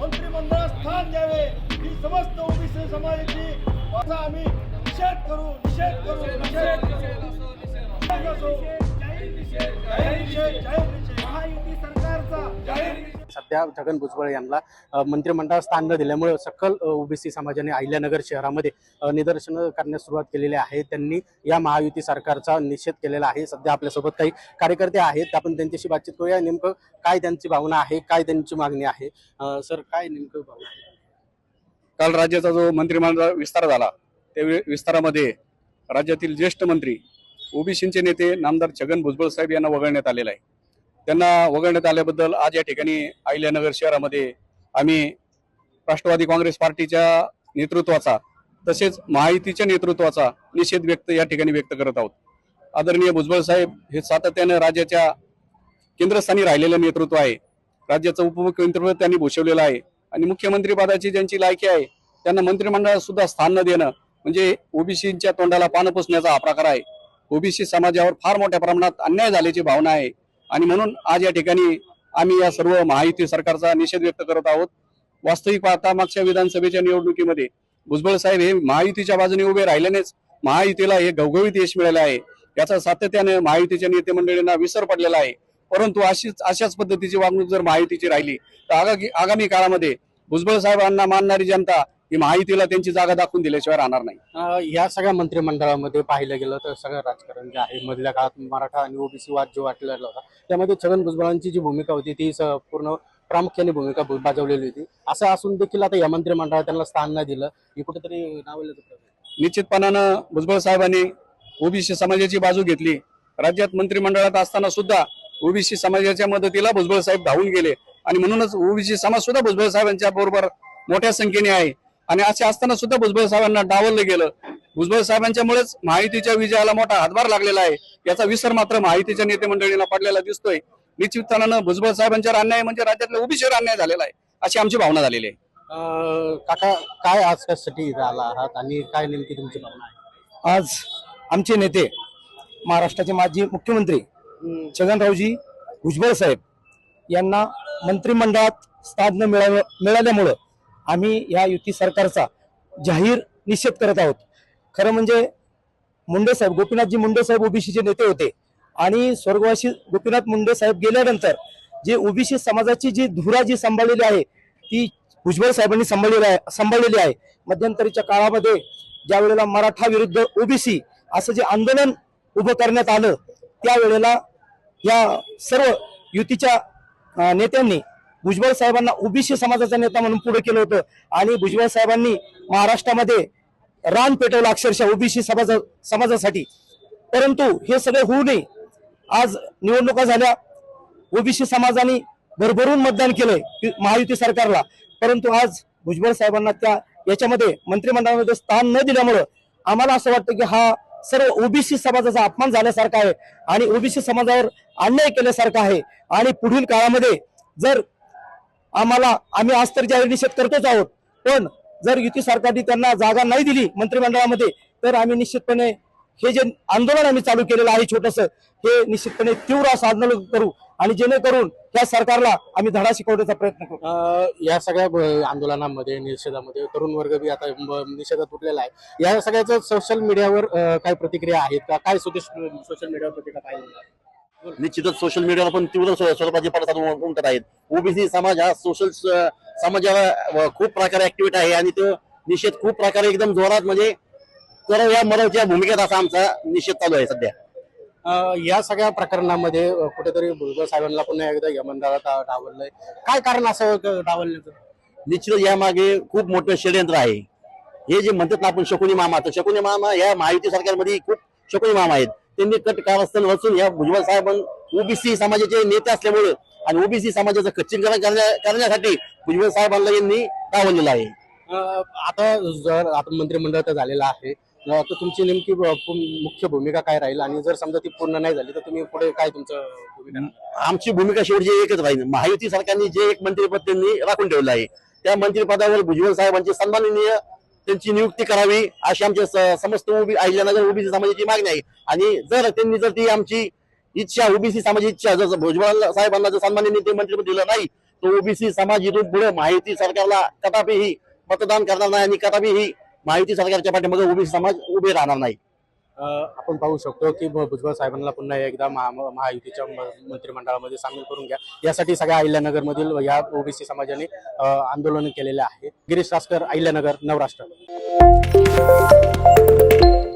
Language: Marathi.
मंत्रिमंडळात स्थान द्यावे. ही समस्त ओबीसी समाजाची आम्ही निषेध करू निषेध करू निषेध असो जाहीर निषेध जाहीर निषेध जाहीर सध्या छगन भुजबळ यांना मंत्रिमंडळात स्थान न दिल्यामुळे सकल ओबीसी समाजाने अहिल्यानगर शहरामध्ये निदर्शनं करण्यास सुरुवात केलेली आहे. त्यांनी या महायुती सरकारचा निषेध केलेला आहे. सध्या आपल्यासोबत काही कार्यकर्ते आहेत. आपण त्यांच्याशी बातचीत करूया. नेमकं काय त्यांची भावना आहे? काय त्यांची मागणी आहे? सर काय नेमकं भावना आहे? काल राज्याचा जो मंत्रिमंडळ विस्तार झाला त्या विस्तारामध्ये राज्यातील ज्येष्ठ मंत्री ओबीसीचे नेते नामदार छगन भुजबळ साहेब यांना वगळण्यात आलेला आहे. त्यांना वगळण्यात आल्याबद्दल आज या ठिकाणी अहिल्यानगर शहरामध्ये आम्ही राष्ट्रवादी काँग्रेस पार्टीच्या नेतृत्वाचा तसेच महायुतीच्या नेतृत्वाचा निषेध व्यक्त या ठिकाणी व्यक्त करत आहोत. आदरणीय भुजबळ साहेब हे सातत्यानं राज्याच्या केंद्रस्थानी राहिलेलं नेतृत्व आहे. राज्याचं उपमुख्यमंत्रीपद त्यांनी भूषवलेलं आहे. आणि मुख्यमंत्री पदाची ज्यांची लायकी आहे त्यांना मंत्रिमंडळात सुद्धा स्थान न देणं म्हणजे ओबीसीच्या तोंडाला पानं पुसण्याचा हा प्रकार आहे. ओबीसी समाजावर फार मोठ्या प्रमाणात अन्याय झाल्याची भावना आहे. आणि म्हणून आज या ठिकाणी आम्ही या सर्व महायुती सरकारचा निषेध व्यक्त करत आहोत. वास्तविक पाहता मागच्या विधानसभेच्या निवडणुकीमध्ये भुजबळ साहेब हे महायुतीच्या बाजूने उभे राहिल्यानेच महायुतीला हे घवघवीत यश मिळालं आहे. याचा सातत्याने महायुतीच्या नेते मंडळींना विसर पडलेला आहे. परंतु अशीच अशाच पद्धतीची वागणूक जर महायुतीची राहिली तर आगामी काळामध्ये भुजबळ साहेबांना मानणारी जनता ही महायुतीला त्यांची जागा दाखवून दिल्याशिवाय राहणार नाही. अ, या सगळ्या मंत्रिमंडळामध्ये पाहिलं गेलं तर सगळं राजकारण जे आहे मधल्या काळात मराठा आणि ओबीसी वाद जो वाटलेला होता त्यामध्ये छगन भुजबळांची जी भूमिका होती ती स- पूर्ण प्रामुख्याने भूमिका बजावलेली होती. असं असून देखील आता या मंत्रिमंडळात त्यांना स्थान नाही दिलं. ही कुठेतरी नावलं निश्चितपणानं भुजबळ साहेबांनी ओबीसी समाजाची बाजू घेतली. राज्यात मंत्रिमंडळात असताना सुद्धा ओबीसी समाजाच्या मदतीला भुजबळ साहेब धावून गेले. आणि म्हणूनच ओबीसी समाज सुद्धा भुजबळ साहेबांच्या बरोबर मोठ्या संख्येने आहे. आणि असे असताना सुद्धा भुजबळ साहेबांना डावललं गेलं. भुजबळ साहेबांच्यामुळेच महायुतीच्या विजयाला मोठा हातभार लागलेला आहे. याचा विसर मात्र महायुतीच्या नेते मंडळींना पडलेला दिसतोय. निश्चितपणानं भुजबळ साहेबांच्यावर अन्याय म्हणजे राज्यातल्या ओबीसीवर अन्याय झालेला आहे अशी आमची भावना झालेली आहे. काका काय आज कशासाठी आला आहात आणि काय नेमकी तुमची भावना आहे? आज आमचे नेते महाराष्ट्राचे माजी मुख्यमंत्री छगनरावजी भुजबळ साहेब यांना मंत्रिमंडळात स्थान मिळाल्यामुळं आम्ही या युती सरकारचा जाहीर निषेध करत आहोत. खरं म्हणजे मुंडे साहेब गोपीनाथजी मुंडे साहेब ओबीसीचे नेते होते आणि स्वर्गवासी गोपीनाथ मुंडे साहेब गेल्यानंतर जे ओबीसी समाजाची जी धुरा जी सांभाळलेली आहे ती भुजबळ साहेबांनी सांभाळलेली आहे सांभाळलेली आहे. मध्यंतरीच्या काळामध्ये ज्या वेळेला मराठा विरुद्ध ओबीसी असं जे आंदोलन उभं करण्यात आलं त्यावेळेला या सर्व युतीच्या नेत्यांनी भुजबळ साहेबांना ओबीसी समाजाचा नेता म्हणून पुढे केलं होतं. आणि भुजबळ साहेबांनी महाराष्ट्रामध्ये रान पेटवलं अक्षरशः ओबीसी समाजा समाजासाठी. परंतु हे सगळे होऊ नये. आज निवडणुका झाल्या. ओबीसी समाजाने भरभरून मतदान केलंय महायुती सरकारला. परंतु आज भुजबळ साहेबांना त्या याच्यामध्ये मंत्रिमंडळामध्ये स्थान न दिल्यामुळं आम्हाला असं वाटतं की हा सर्व ओबीसी समाजाचा अपमान झाल्यासारखा आहे. आणि ओबीसी समाजावर अन्याय केल्यासारखा आहे. आणि पुढील काळामध्ये जर आम्हाला आम्ही आज तर जाहीर निषेध करतोच आहोत. पण जर युती सरकारने त्यांना जागा नाही दिली मंत्रिमंडळामध्ये तर आम्ही निश्चितपणे हे जे आंदोलन आम्ही चालू केलेलं आहे छोटस हे निश्चितपणे तीव्र असं आंदोलन करू आणि जेणेकरून त्या सरकारला आम्ही धडा शिकवण्याचा प्रयत्न करू. या सगळ्या आंदोलनामध्ये निषेधामध्ये तरुण वर्ग बी आता निषेधात उठलेला आहे. या सगळ्याचं सोशल मीडियावर काय प्रतिक्रिया आहेत का? काय सोशल मीडियावर प्रतिक्रिया काय निश्चितच सोशल मीडियावर पण तीव्र स्व- स्वरूपाचे उम- उमटत आहेत. ओबीसी समाज हा सोशल समाजावर खूप प्रकारे ऍक्टिव्हिट आहे आणि तो निषेध खूप प्रकारे एकदम जोरात म्हणजे तर या मराठीच्या भूमिकेत असा आमचा निषेध चालू आहे सध्या. या सगळ्या प्रकरणामध्ये कुठेतरी भुजबळ साहेबांना पुन्हा एकदा या मंडळात डा- डावललंय. काय कारण असं डावलण्याचं? निश्चितच यामागे खूप मोठं षडयंत्र आहे. हे जे म्हणतात ना आपण शकुनी मामा तर शकुनी मामा या महायुती सरकारमध्ये खूप शकुनी मामा आहेत. त्यांनी कट कारस्थान रचून या भुजबळ साहेब ओबीसी समाजाचे नेते असल्यामुळे आणि ओबीसी समाजाचं खच्चीकरण करण्या- करण्यासाठी भुजबळ साहेबांना यांनी डावललेलं आहे. आता जर आता मंत्रिमंडळ तर झालेलं आहे. तर तुमची नेमकी मुख्य भूमिका काय राहील? आणि जर समजा ती पूर्ण नाही झाली तर तुम्ही पुढे काय तुमचं? आमची भूमिका शेवटची एकच राहील. महायुती सरकारने जे एक मंत्रिपद त्यांनी राखून ठेवलं आहे त्या मंत्रिपदावर भुजबळ साहेबांची सन्माननीय त्यांची नियुक्ती करावी अशी आमच्या समस्त उभी अहिल्यानगर ओबीसी समाजाची मागणी आहे. आणि जर त्यांनी जर ती आमची इच्छा ओबीसी समाजाची इच्छा. जसं भुजबळ साहेबांना जर सन्मान्य नेते मंत्री दिलं नाही तर ओबीसी समाज इथून पुढे माहिती सरकारला कदापिही मतदान करणार नाही आणि कदापिही माहिती सरकारच्या पाठीमागे ओबीसी समाज उभे राहणार नाही. आपण पाहू शकतो की भुजबळ साहेबांना पुन्हा एकदा महा- महायुतीच्या मंत्रिमंडळामध्ये सामील करून घ्या. यासाठी सगळ्या अहिल्यानगरमधील या ओबीसी समाजाने आंदोलन केलेले आहे. गिरीश रासकर अहिल्यानगर नवराष्ट्र.